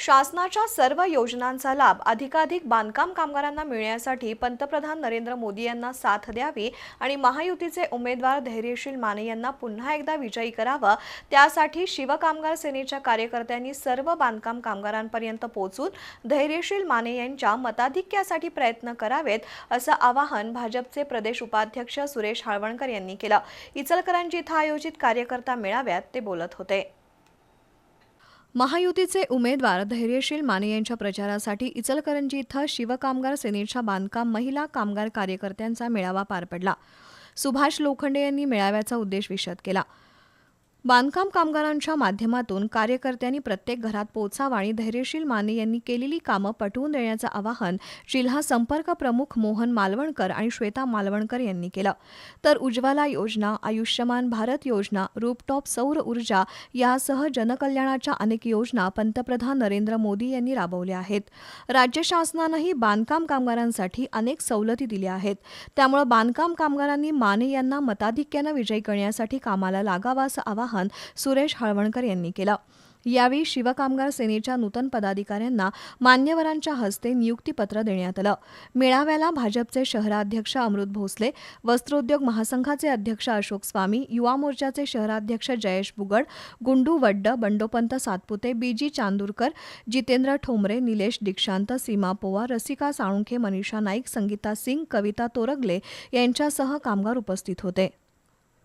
शासनाच्या सर्व योजनांचा लाभ अधिकाधिक बांधकाम कामगारांना मिळण्यासाठी पंतप्रधान नरेंद्र मोदी यांना साथ द्यावी आणि महायुतीचे उमेदवार धैर्यशील माने यांना पुन्हा एकदा विजयी करावं त्यासाठी शिवकामगार सेनेच्या कार्यकर्त्यांनी सर्व बांधकाम कामगारांपर्यंत पोहोचून धैर्यशील माने यांच्या मताधिक्यासाठी प्रयत्न करावेत असं आवाहन भाजपचे प्रदेश उपाध्यक्ष सुरेश हाळवणकर यांनी केलं. इचलकरंजी इथं आयोजित कार्यकर्ता मेळाव्यात ते बोलत होते. महायुतीचे उमेदवार धैर्यशील माने यांच्या प्रचारासाठी इचलकरंजी इथं शिवकामगार सेनेच्या बांधकाम महिला कामगार कार्यकर्त्यांचा मेळावा पार पडला. सुभाष लोखंडे यांनी मेळाव्याचा उद्देश विशद केला. बांधकाम कामगारांच्या माध्यमातून कार्यकर्त्यांनी प्रत्येक घरात पोचावा आणि धैर्यशील माने यांनी केलेली कामं पटवून देण्याचं आवाहन जिल्हा संपर्क प्रमुख मोहन मालवणकर आणि श्वेता मालवणकर यांनी केलं. तर उज्ज्वला योजना आयुष्यमान भारत योजना रूपटॉप सौर ऊर्जा यासह जनकल्याणाच्या अनेक योजना पंतप्रधान नरेंद्र मोदी यांनी राबवल्या आहेत. राज्य शासनानंही बांधकाम कामगारांसाठी अनेक सवलती दिल्या आहेत. त्यामुळे बांधकाम कामगारांनी माने यांना मताधिक्यानं विजयी करण्यासाठी कामाला लागावा असं आवाहन सुरेश हळवणकर यांनी केलं. यावेळी शिवकामगार सेनेच्या नूतन पदाधिकाऱ्यांना मान्यवरांच्या हस्ते नियुक्तीपत्र देण्यात आलं. मेळाव्याला भाजपचे शहराध्यक्ष अमृत भोसले वस्त्रोद्योग महासंघाचे अध्यक्ष अशोक स्वामी युवा मोर्चाचे शहराध्यक्ष जयेश बुगड गुंडू वड्ड बंडोपंत सातपुते बीजी चांदूरकर जितेंद्र ठोंबरे निलेश दीक्षांत सीमा पोवा रसिका साळुंखे मनीषा नाईक संगीता सिंग कविता तोरगले यांच्यासह कामगार उपस्थित होते.